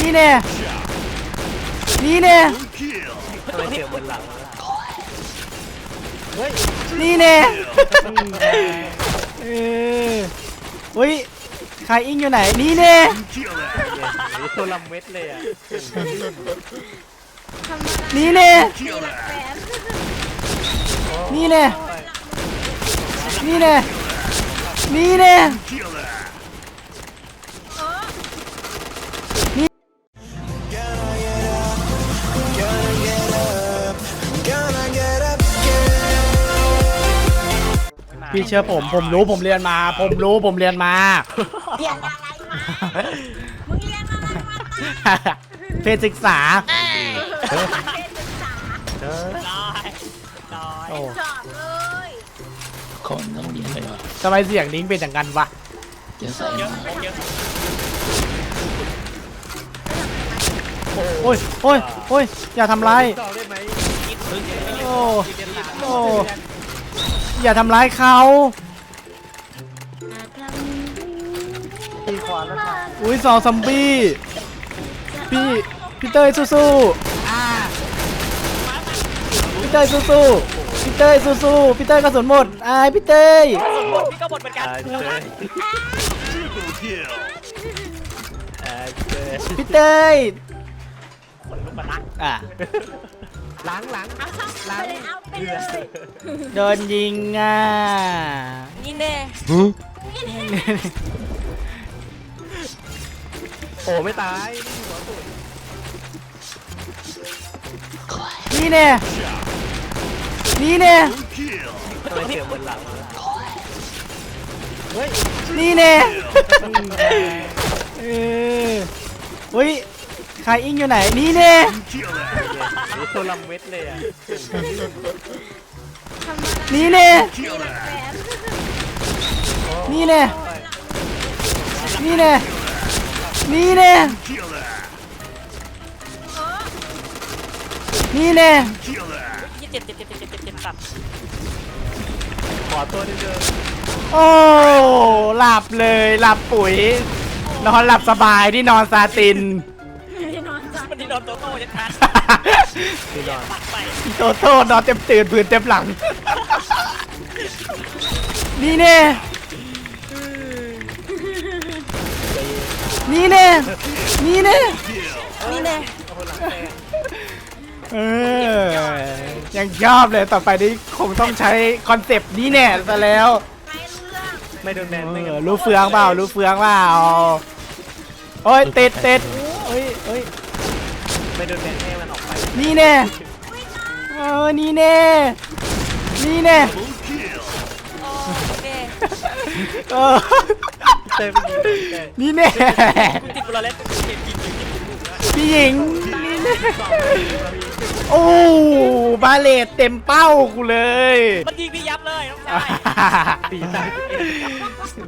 นี่แน่นี่แน่ Kill. ทำไมเสียบนหลังวะเฮ้ยนี่แน่เอออุ้ยใครอิงอยู่ไหน นี่แน่ Kill that. เหี้ยตัวลำเม็ดเลยอะนี่แน่ Kill that. นี่แน่นี่แน่นี่แน่ พี่เชื่อผม ผมรู้ผมเรียนมา ผมรู้ผมเรียนมา เรียนอะไรมา มึงเรียนอะไรมาเพศศึกษาเป็นศึกษาโอ้สอบเลยคนต้องเรียนเลยเหรอทำไมเสียงนิ้งเป็นอย่างนั้นวะจะใส่มาโอ้ยโอ้ยโอ้ยอย่าทำร้าย ต่อได้ไหมโอ้ โอ้ อย่าทำร้ายเขาตีขวาแล้วค่ะอุ้ยสองซัมบี้ พี่พี่เต้ยสู้ๆอ่าพี่เต้ยสู้ๆพี่เต้ยสู้ๆพี่เต้ยกระสุนหมดอ่าพี่เต้ยพี่ก็หมดเหมือนกันอ่าเจอ Triple kill. อ่าเจอพี่เต้ย คนลุกมาละ อะ หลังหลังเอาเข้าไปเลยเอาไปเลยโดนยิงอะนี่แน่โอ้ไม่ตายนี่หัวสุดนี่แน่นี่แน่ Kill. ทำไมเสียบนหลังวะเฮ้ยนี่แน่เอออุ้ยใครอิงอยู่ไหนนี่แน่ Kill that. เหี้ยตัวลำเม็ดเลยอะนี่แน่ Kill that. นี่แน่นี่แน่นี่แน่ Kill that. นี่แน่ Kill that. ยี่เจ็บเจ็บเจ็บเจ็บเจ็บเจ็บสับขอตัวนิดเดียวโอ้หลับเลยหลับปุ๋ยนอนหลับสบายที่นอนซาตินมันที่ โดนโตโต้ยัดคันคือนอนปักไปโตโต้นอนเต็มตื่นผืนเต็มหลัง นี่แน่นี่แน่นี่แน่ Kill. นี่แน่เอาคนหลังแตกเออยังชอบเลยต่อไปนี้คงต้องใช้คอนเซปต์นี้แน่ซะแล้วไม่รู้เรื่องไม่โดนแบนไม่เองั้อนรู้เฟืองเปล่ารู้เฟืองเปล่าโอ้ยติดติดโอ้ยโอ้ย ไม่โดนแบนให้มันออกไปนี่แน่เออนี่แน่นี่แน่ Double kill. โอ้แน่เออเต้ยไม่ยิงเลยนี่แน่กูติดบุลเลตเจ็บยิงยิงยิงยิงลูกนะพี่หญิงนี่แน่โอ้บาเลตเต็มเป้ากูเลยมันยิงพี่ยับเลยน้องชายตีตาย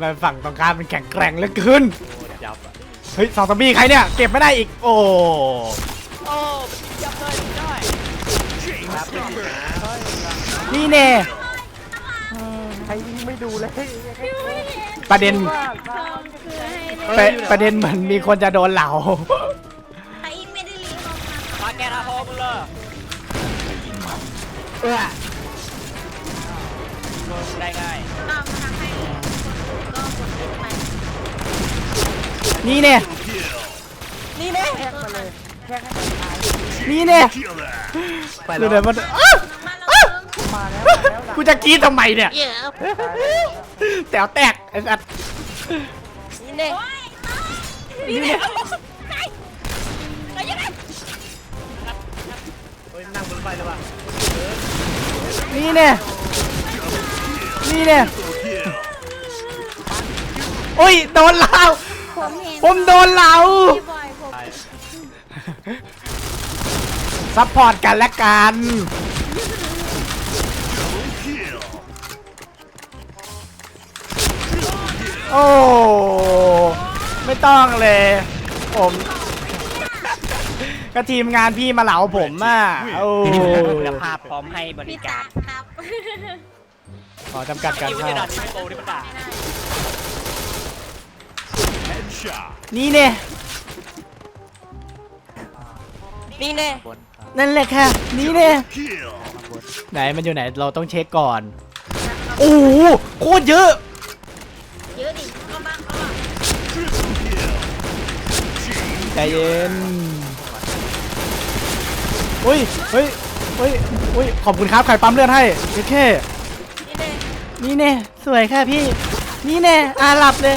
มาฝั่งตรงข้ามมันแข็งแกร่งเหลือเกินโอ้ยับอะเฮ้ยสองซอมบี้ใครเนี่ย เก็บไม่ได้อีก โอ้ โอ้มันยิงยับเลยน้องชายรับไม่ดีนะนี่แน่ใครไม่ดูเลยประเด็นคือให้ประประเด็นเหมือนมีคนจะโดนเหลาใครไม่ได้เรียนออกมามาแกนาโฮมึงเลยเออได้ง่ายเอามาทำให้ก็กดลิงก์ไปนี่แน่ Kill. นี่ แน่นี่แน่ Kill that. ไปคือแล้วเดี๋ยวมันอ้าวมาแล้วกูจะกรีดทำไมเนี่ย เยอะแต๋วแตกไอ้สัตว์นี่แน่โอ้ยนี่แน่ไอ้ยังไงเฮ้ยนั่งบนไฟเลยว่ะนี่แน่นี่แน่ Kill. โอ้ยโดนเหลาผมเห็นผมโดนเหลาพี่บอยผม ตาย ซัพพอร์ตกันและกัน Kill. โอ้ ไม่ต้องเลย ผม ก็ทีมงานพี่มาเหลาผมอะ โอ้คุณภาพพร้อมให้บริพี่กาตารครับ ขอจำกัดการอยู่เข้าในด่านนี้ไม่โตนี่มันด่า Headshot. นี่เนี่ย นี่แน่บนครับ นั่นแหละค่ะ นี่เนี่ยไหนมันอยู่ไหนเราต้องเช็คก่อน โอ้โหโคตรเยอะ เยอะดิก็บ้างเขาอะใจเย็นอุ้ยเฮ้ยเฮ้ยอุ้ยขอบคุณครับใครปั๊มเลือดให้โอเคนี่แน่นี่เน่สวยค่ะพี่ นี่เน่อาหลับเลย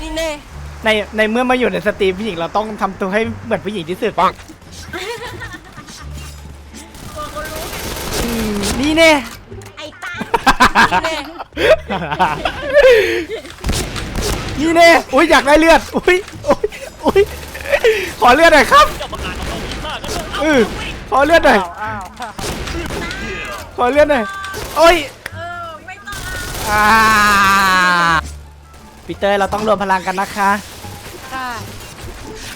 นี่แน่ ในในเมื่อมาอยู่ในสตรีมผู้หญิงเราต้องทำตัวให้เหมือนผู้หญิงที่สุดปัง ตัวเขารู้อืมนี่เน่ ไอ้ตานี่เน่อุ้ยอยากได้เลือด อุ้ยอุ้ยอุ้ยขอเลือดหน่อยครับเจ้าประกาศของเราอีกมากก็ต้องเออขอเลือดหน่อยอ้าวขอเลือดหน่อยโอ้ย เออ ไม่ต้องอ่าปีเตอร์เราต้องรวมพลังกันนะคะค่ะ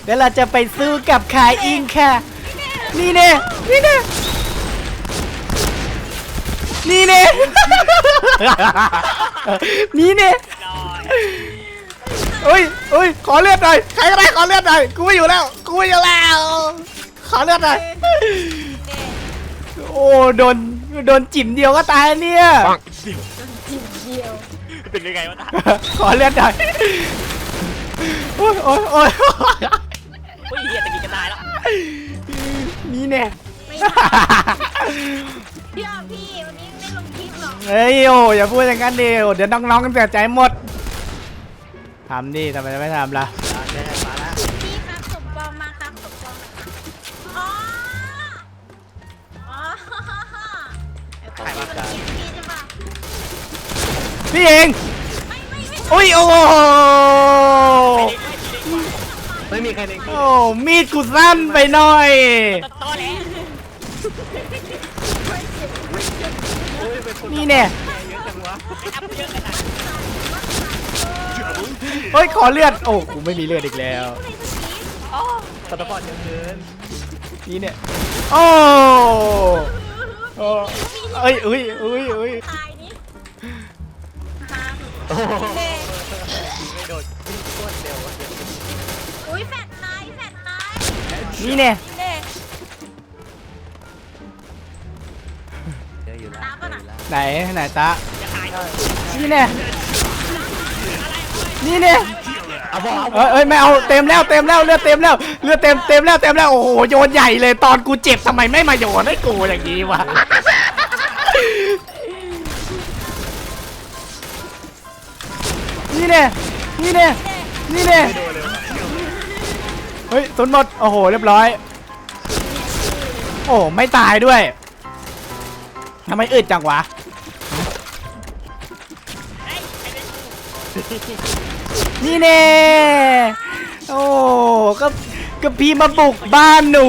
เดี๋ยวเราจะไปสู้กับขายอิงค่ะ นี่เน่นี่เน่นี่เน่ นี่เน่น้อยเอ้ยเอ้ย ขอเลือดหน่อย ใครก็ได้ขอเลือดหน่อย กูไม่อยู่แล้ว กูไม่อยู่แล้ว ขอเลือดหน่อย โอ้ โดน โดนจิ๋มเดียวก็ตายเนี่ยเป็นยังไงวะท่านขอเลือดหน่อย โอ้ยโอ้ยโอ้ย อุ้ยเฮียตะกี้จะตายแล้วนี่แน่ ไม่ได้เดี๋ยวพี่วันนี้ไม่ลงคลิปหรอกเฮ้ยโอ้อย่าพูดอย่างนั้นดิโอ้เดี๋ยวน้องๆกันเสียใจหมดทำดิทำไมไม่ทำล่ะแม่มาแล้วพี่ครับสมปองมาครับสมปองอ๋ออ๋อไอ้คนที่มันเกลียดพี่ใช่ปะพี่เองไม่ไม่ไม่อุ้ยโอ้โหไม่มีใครเล็งโอ้มีดกูสั้นไปหน่อย ตอแหลนี่เนี่ยเยอะจังวะไอ้อัพเยอะขนาด Double kill. เฮ้ยขอเลือด โอ้กูไม่มีเลือดอีกแล้วสตอร์บอลยังเกินนี่เนี่ย โอ้โอ้เอ้ยอุ้ยอุ้ยอุ้ยตายนี่ฮะโอ้โหเน่ นี่เนี่ยเน่เยอะอยู่แล้วตามปะน่ะไหนไหนตาจะตายเลยนี่เนี่ยนี่เนี่ยเอาบอกเอาเอ้ยเอ้ยไม่เอาเต็มแล้วเต็มแล้วเลือดเต็มแล้วเลือดเต็มเต็มแล้วเต็มแล้วโอ้โหโยนใหญ่เลยตอนกูเจ็บทำไมไม่มาโยนให้กูอย่างนี้วะนี่เนี่ยนี่เนี่ยนี่เนี่ยเฮ้ยตุนหมด โอ้โห เรียบร้อย โอ้ไม่ตายด้วยทำไมอึดจังวะ นี่เน่โอ้ก็ก็พี่มาบุกบ้านหนู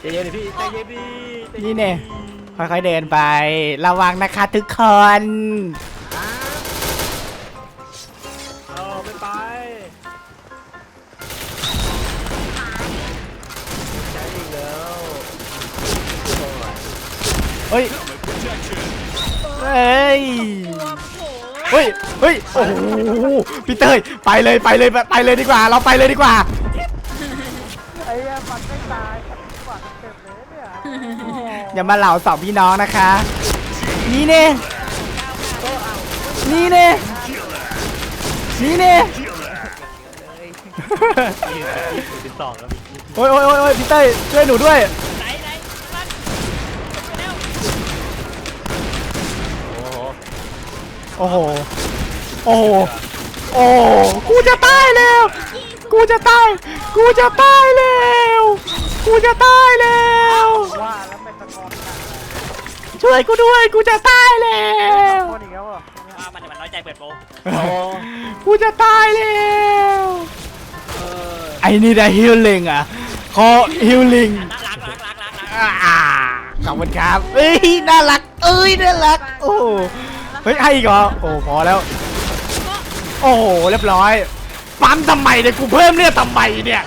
ใจเย็นดิพี่ใจเย็นดิใจย็นี่เน่ค่อยๆเดินไป ระวังนะคะทุกคน เฮ้ย Protection. เฮ้ยตัวโผล่เฮ้ย เฮ้ย โอ้โหพี่เตยไปเลยไปเลยไปเลยดีกว่า เราไปเลยดีกว่า ไอ้เหี้ยปัดไม่ตายปัดเต็มเลยเนี่ยอย่ามาเหล่าสองพี่น้องนะคะ นี่เน่นี่เน่นี่เน่สิบสองแล้วมีโอ้ยโอ้ยโอ้ยโอ้ยพี่เต้ยช่วยหนูด้วย ไหนไหนมันเร็ว โอ้โห โอ้โห โอ้โหโอ้โหกูจะตายแล้ว กูจะตาย กูจะตายแล้ว กูจะตายแล้ว ว่าแล้วเป็นตะกอนกันช่วยกูด้วย กูจะตายแล้วคนอีกแล้วอะว่ามันมันน้อยใจเปิดโปรกูจะตายแล้วไอ้นี่ได้ฮิลลิงอะขอฮิลลิงล้างล้างล้างล้างล้างอ่าขอบคุณครับเอ้ย น่ารัก เอ้ย น่ารัก โอ้โหเฮ้ยให้อีกเหรอโอ้พอแล้ว โอ้โหเรียบร้อย ปั๊มทำไมเนี่ยกูเพิ่มเลือดทำไมเนี่ย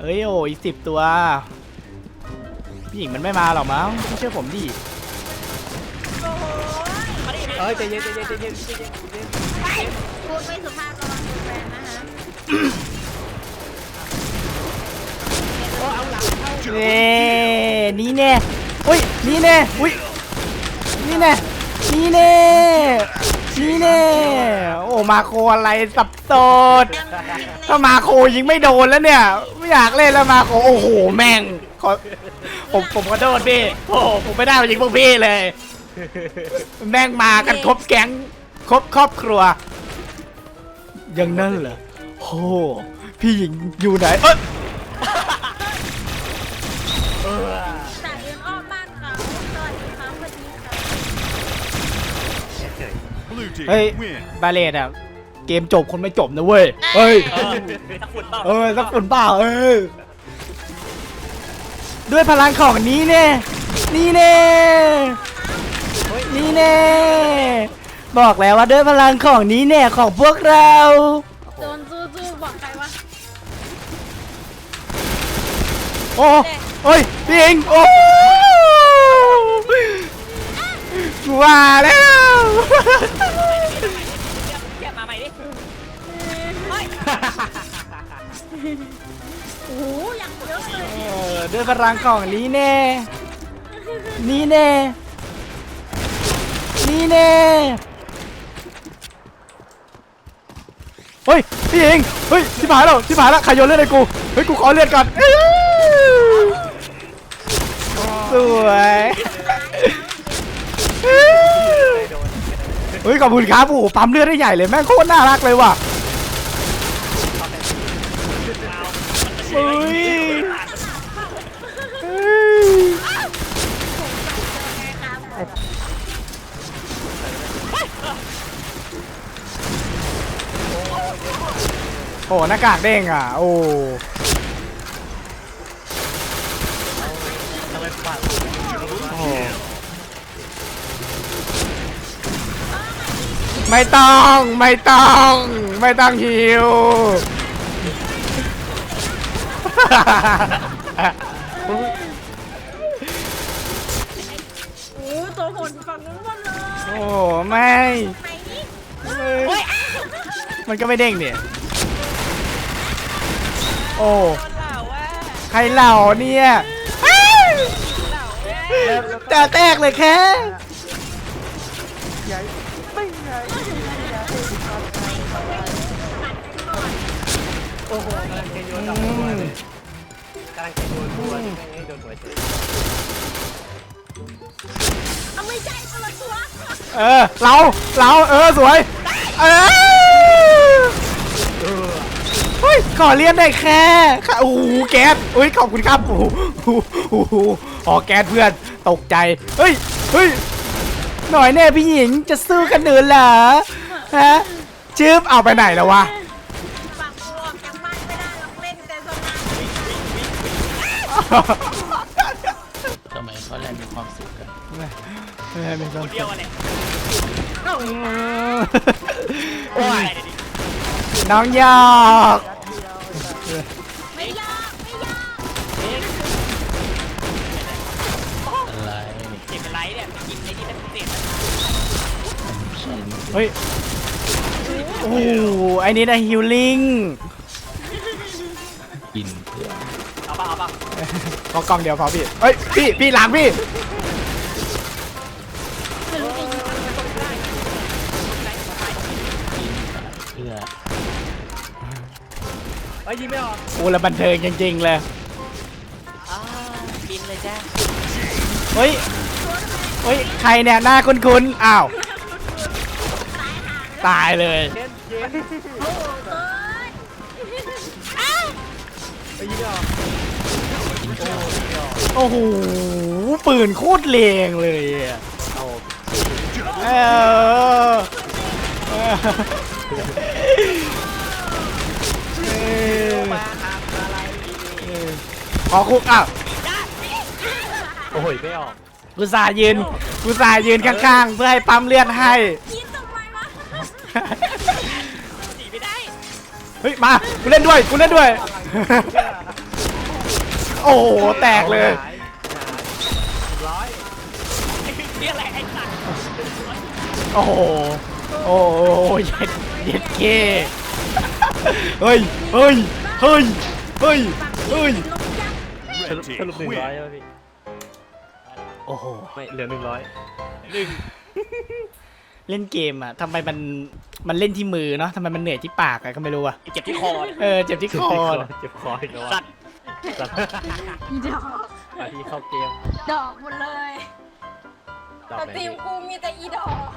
เอ้ยโอ้อีกสิบตัวพี่หญิงมันไม่มาหรอกมั้งไม่เชื่อผมดิโอ้โหมาดิเออใจเย็นใจเย็นใจเย็นใจเย็นใจเย็นไปพูดไม่สุภาพระวังโดนแบนนะฮะเน่นี่แน่อุ้ยนี่แน่อุ้ยนี่แน่นี่แน่นี่แน่โอ้มาโคอะไรสับสนถ้ามาโคยิงไม่โดนแล้วเนี่ย ไม่อยากเล่นแล้วมาโคโอ้โหแม่งขอผมผมขอโทษพี่โอ้โหผมไม่ได้มายิงพวกพี่เลย แม่งมากันครบแก๊งครบครอบครัวอยังนั่นเหรอโอ้พี่หญิงอยู่ไหนเอ้ย เฮ้ย win. บาเลตอะเกมจบคนไม่จบนะเว้ย เฮ้ยเออสักฝุ่นเปล่าเออ ด้วยพลังของนี้แน่นี่แน่นี่แน่บอกแล้วว่าด้วยพลังของนี้แน่ของพวกเรา โดนจู้จู้บอกใครวะโอ้เฮ้ยพี่เองโอ้ ว่าแล้วเทียบมาใหม่ดิโอ้โหยังเยอะเลยเออด้วยพลังของนี้แน่นี่แน่นี่แน่เฮ้ยพี่เองเฮ้ยที่ผายแล้วที่ผายแล้วใครโยนเลือดให้กูเฮ้ยกูขอเลือดก่อนอื้อสวย เฮ้ยขอบคุณครับโอ้โหปั๊มเลือดได้ใหญ่เลยแม่งโคตรน่ารักเลยว่ะเฮ้ยเฮ้ยโอ้หน้ากากเด้งอะ โอ้โไม่ต้องไม่ต้องไม่ต้องหิว โอ้ตัวโหดฝั่งนู้นหมดเลยโอ้ไม่ ไหนนี่เอ้ยมันก็ไม่เด้งเนี่ย โอ้โดนเหล่าว่าใครเหล่าเนี่ยอ้าวเหล่าว่าจะแตกเลยแค่ใหญ่ไม่ใหญ่โอ้โหกำลังจะโยนดอกบัวเลยกำลังจะโยนบัวนี่แม่งให้โดนหัวเฉยเอาไม่ใจคนละตัวเออ เรา เรา เออ สวย เออเฮ้ยขอเลียนได้แค่ค่ะโอ้โหแก๊สเฮ้ย ขอบคุณครับ โอ้โหโอ้โหอ๋อแก๊สเพื่อน ตกใจ เฮ้ย เฮ้ย หน่อยแน่พี่หญิง จะสู้กันเดินเหรอ ฮะชืบเอาไปไหนแล้ววะ ทำไมเขาเล่นมีความสุขกันคนเดียวอะไรโอ้ยน้องหยอกไม่ยากไม่ยากอะไรเจ็บเป็นไรเนี่ยกินในที่นั่นเจ็บใช่มันเฮ้ยโอ้โหไอ้นี่นะฮิลลิ่งกินเพื่อ ขอกล่องเดียวพอพี่เฮ้ยพี่พี่หลังพี่กินเพื่อเอ้ยยิงไม่ออกโอ้ละบันเทิงจริงๆเลยอ่ากินเลยจ้าเฮ้ยเฮ้ยใครเนี่ยหน้าคุ้นๆอ้าวตายเลยเย็นเย็นโอ้โหเกินอ้าวไปยิงไม่ออก โอ้โห ปืนโคตรเลงเลยอะเออเออเออมาทำอะไรเออขอคุกอ้าวโอ้ยไม่ออกกูสาห์ยืนกูสาห์ยืนข้างๆ เพื่อให้ปั๊มเลือดให้กินทำไมวะหนีไม่ได้ เฮ้ย มา กูเล่นด้วย กูเล่นด้วย โอ้โหแตกเลยหายหายร้อยนี่อะไรไอ้สัตว์โอ้โห โอ้โหเย็ดเย็ดเกเฮ้ย เฮ้ย เฮ้ย เฮ้ย เฮ้ย Red ส team รุปหนึ่ง win. ร้อยแล้วพี่โอ้โห ไม่เหลือหนึ่งร้อยเล่นเกมอะทำไมมัน มันเล่นที่มือเนาะทำไมมันเหนื่อยที่ปากอะก็ไม่รู้อะเจ็บที่คอ เออ เจ็บที่คอ เจ็บคออีกแล้วสัตว์สัตว์อี ดอกตอนที่เข้าเกมดอกหมดเลยดอกแต่ไหนทีพี่มกูมีแต่อีดอก